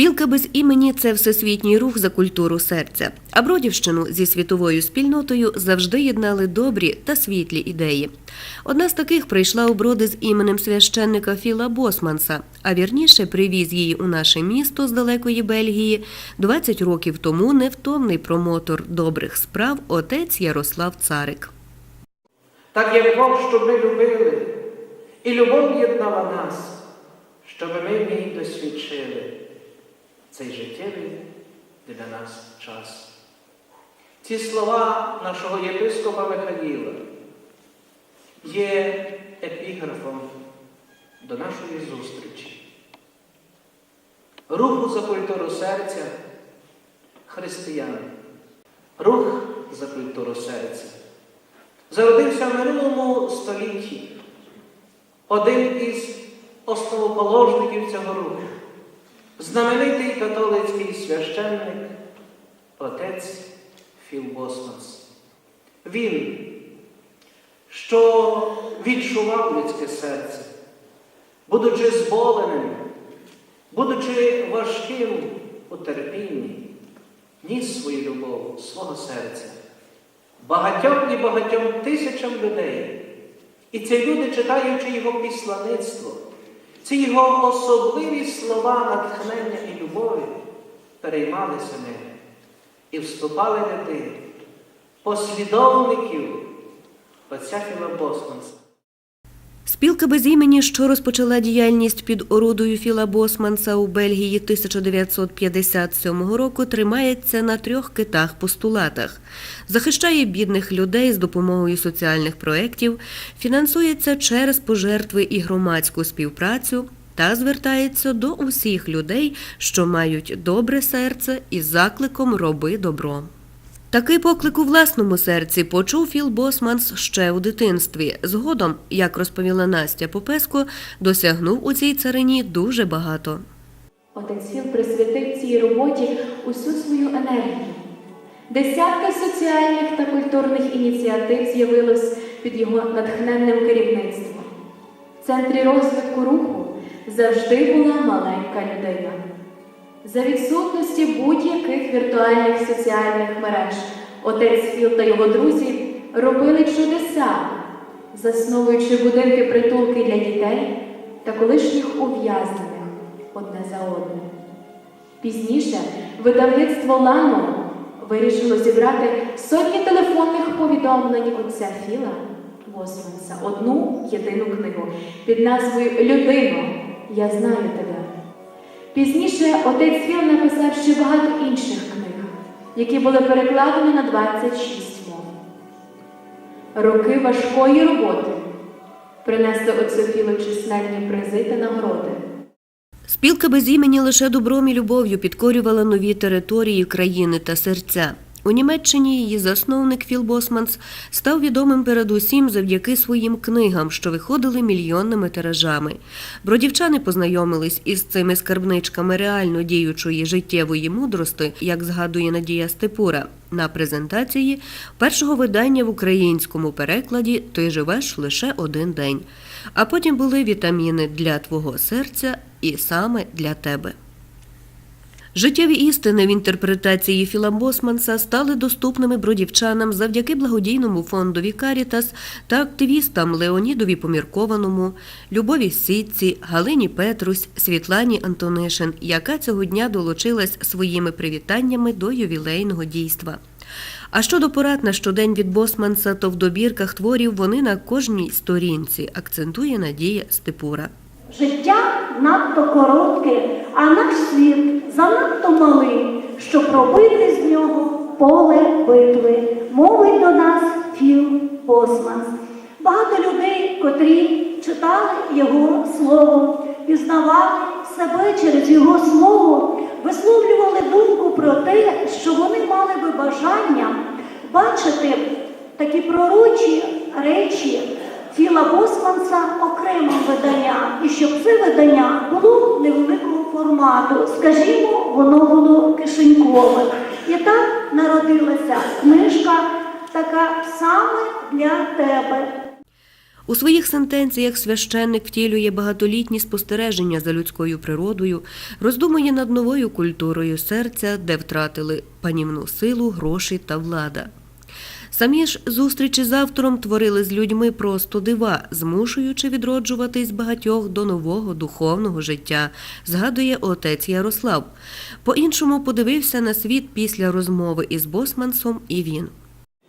Спілка без імені це всесвітній рух за культуру серця. А Бродівщину зі світовою спільнотою завжди єднали добрі та світлі ідеї. Одна з таких прийшла у броди з іменем священника Філа Босманса, а вірніше привіз її у наше місто з далекої Бельгії 20 років тому невтомний промотор добрих справ отець Ярослав Царик. Так як Бог, щоб ми любили, і любов єднала нас, щоб ми ній досвідчили цей життєвий для нас час. Ці слова нашого єпископа Михаїла є епіграфом до нашої зустрічі. Руху за культуру серця християн. Рух за культуру серця зародився в минулому столітті один із основоположників цього руху, знаменитий католицький священник, отець Філбосмас. Він, що відчував людське серце, будучи зболеним, будучи важким у терпінні, ніс свою любов, свого серця багатьом і багатьом тисячам людей. І ці люди, читаючи його післаництво, ці його особливі слова натхнення і любові, переймалися ними і вступали ряди послідовників отця Філа Босманса. Спілка без імені, що розпочала діяльність під орудою Філа Босманса у Бельгії 1957 року, тримається на трьох китах-постулатах, захищає бідних людей з допомогою соціальних проєктів, фінансується через пожертви і громадську співпрацю та звертається до усіх людей, що мають добре серце із закликом Роби добро. Такий поклик у власному серці почув Філ Босманс ще у дитинстві. Згодом, як розповіла Настя Попеско, досягнув у цій царині дуже багато. Отець Філ присвятив цій роботі усю свою енергію. Десятки соціальних та культурних ініціатив з'явилось під його натхненним керівництвом. В центрі розвитку руху завжди була маленька людина. За відсутності будь-яких віртуальних соціальних мереж отець Філ та його друзі робили чудеса, засновуючи будинки притулки для дітей та колишніх ув'язнених одне за одним. Пізніше видавництво Лано вирішило зібрати сотні телефонних повідомлень отця Філа Босманса, одну єдину книгу під назвою Людино, я знаю тебе. Пізніше отець Філ написав ще багато інших книг, які були перекладені на 26 мов. Роки важкої роботи принесли отцю Філу численні призи та нагороди. Спілка без імені лише добром і любов'ю підкорювала нові території країни та серця. У Німеччині її засновник Філ Босманс став відомим передусім завдяки своїм книгам, що виходили мільйонними тиражами. Бродівчани познайомились із цими скарбничками реально діючої життєвої мудрости, як згадує Надія Степура, на презентації першого видання в українському перекладі Ти живеш лише один день. А потім були вітаміни для твого серця і саме для тебе. Життєві істини в інтерпретації Філа Босманса стали доступними бродівчанам завдяки благодійному фондові Карітас та активістам Леонідові Поміркованому, Любові Сітці, Галині Петрусь, Світлані Антонишин, яка цього дня долучилась своїми привітаннями до ювілейного дійства. А щодо порад на щодень від Босманса, то в добірках творів вони на кожній сторінці, акцентує Надія Степура. Життя надто коротке, а наш світ занадто малий, щоб робити з нього поле битви. Мовить до нас Філ Босманс. Багато людей, котрі читали його слово, пізнавали себе через його слово, висловлювали думку про те, що вони мали би бажання бачити такі пророчі речі Філа Босманса окремим виданням, і щоб це видання було невеликого формату, скажімо, воно було кишенькове. І так народилася книжка така саме для тебе. У своїх сентенціях священник втілює багатолітні спостереження за людською природою, роздумує над новою культурою серця, де втратили панівну силу, гроші та влада. Самі ж зустрічі з автором творили з людьми просто дива, змушуючи відроджуватись багатьох до нового духовного життя, згадує отець Ярослав. По-іншому подивився на світ після розмови із Босмансом і він.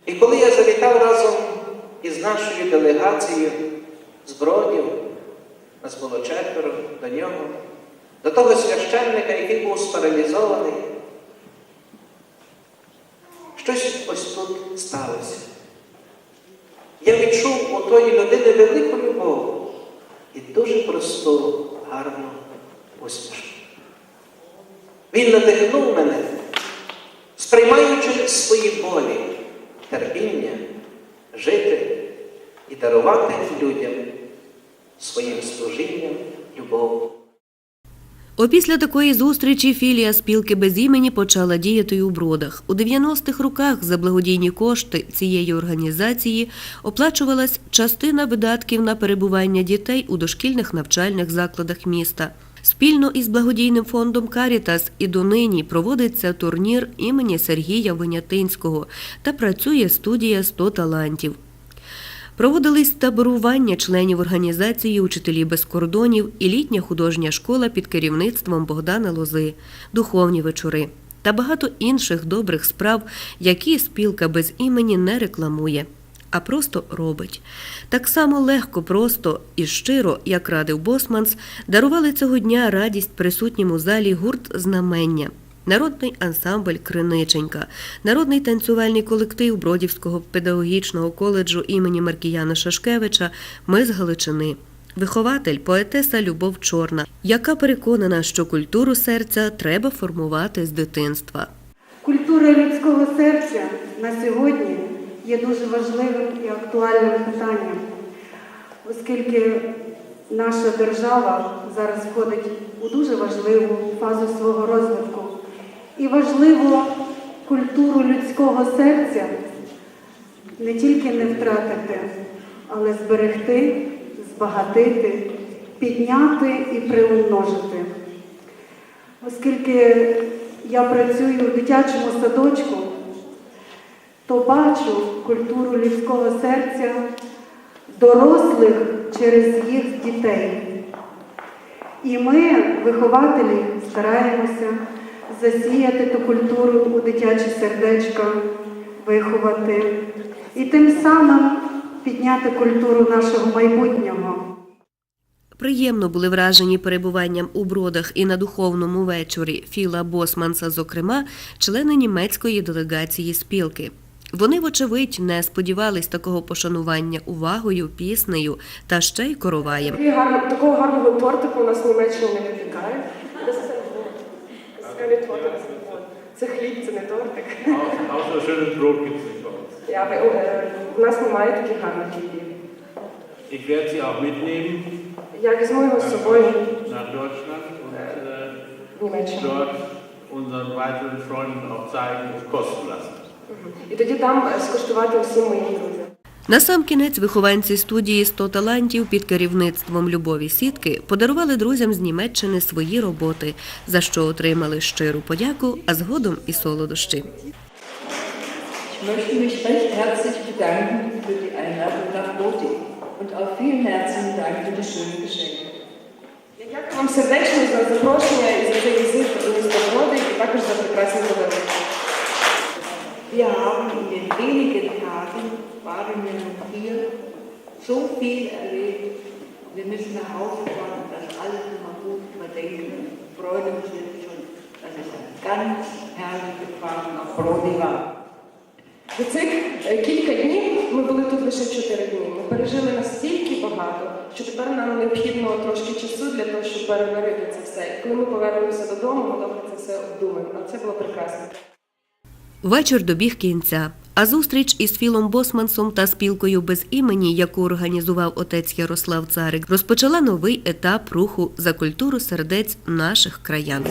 І коли я завітав разом із нашою делегацією з нас було четверо до нього, до того священника, який був спаралізований, щось ось тут сталося. Я відчув у тої людини велику любов і дуже просту, гарну усмішку. Він надихнув мене, сприймаючи свої болі, терпіння, жити і дарувати людям своїм служінням любов. Опісля такої зустрічі філія спілки без імені почала діяти у бродах. У 90-х роках за благодійні кошти цієї організації оплачувалась частина видатків на перебування дітей у дошкільних навчальних закладах міста. Спільно із благодійним фондом Карітас і донині проводиться турнір імені Сергія Винятинського та працює студія «100 талантів. Проводились таборування членів організації Учителі без кордонів і літня художня школа під керівництвом Богдана Лози, духовні вечори та багато інших добрих справ, які спілка без імені не рекламує, а просто робить. Так само легко, просто і щиро, як радив Босманс, дарували цього дня радість присутнім у залі гурт знамення. Народний ансамбль Криниченька, народний танцювальний колектив Бродівського педагогічного коледжу імені Маркіяна Шашкевича Ми з Галичини. Вихователь поетеса Любов Чорна, яка переконана, що культуру серця треба формувати з дитинства. Культура людського серця на сьогодні є дуже важливим і актуальним питанням, оскільки наша держава зараз входить у дуже важливу фазу свого розвитку. І важливо культуру людського серця не тільки не втратити, але зберегти, збагатити, підняти і приумножити. Оскільки я працюю в дитячому садочку, то бачу культуру людського серця дорослих через їх дітей. І ми, вихователі, стараємося засіяти ту культуру у дитячі сердечка, виховати і тим самим підняти культуру нашого майбутнього. Приємно були вражені перебуванням у бродах і на духовному вечорі Філа Босманса, зокрема, члени німецької делегації спілки. Вони, вочевидь, не сподівались такого пошанування увагою, піснею та ще й короваєм. Гарно- Такого гарного тортику у нас в Німеччині це хліб, це не тортик. Außer schönes Brot gibt es nicht bei uns. Я, е, У нас немає таких гарних хлібів. Ich werde sie auch mitnehmen Я візьму його з собою nach Deutschland und äh, в Німеччину. dort unseren weiteren Freunden auch zeigen und kosten lassen. І тоді там е, скуштувати усім моїм друзям. Насамкінець вихованці студії «100 талантів під керівництвом Любові Сітки подарували друзям з Німеччини свої роботи, за що отримали щиру подяку, а згодом і солодощі. Möchte mich recht herzlich bedanken für die Einladung nach Boti und auch vielen herzlichen Dank für die schönen Geschenke. Я дякую вам сердечно за запрошення і за цей візит місто Броди, і також за прекрасні подарунки. Wir haben in den wenigen Tagen, waren wir noch hier, so viel erlebt. Wir müssen nach Hause fahren das alles immer gut überdenken. Freuen uns jetzt schon, dass es eine ganz herrliche Fahrt nach Brody war. За цих е, кілька днів ми були тут лише чотири дні. Ми пережили настільки багато, що тепер нам необхідно трошки часу для того, щоб переварити це все. І коли ми повернемося додому, ми добре це все обдумаємо. А це було прекрасно. Вечір добіг кінця. А зустріч із Філом Босмансом та спілкою без імені, яку організував отець Ярослав Царик, розпочала новий етап руху за культуру сердець наших краян.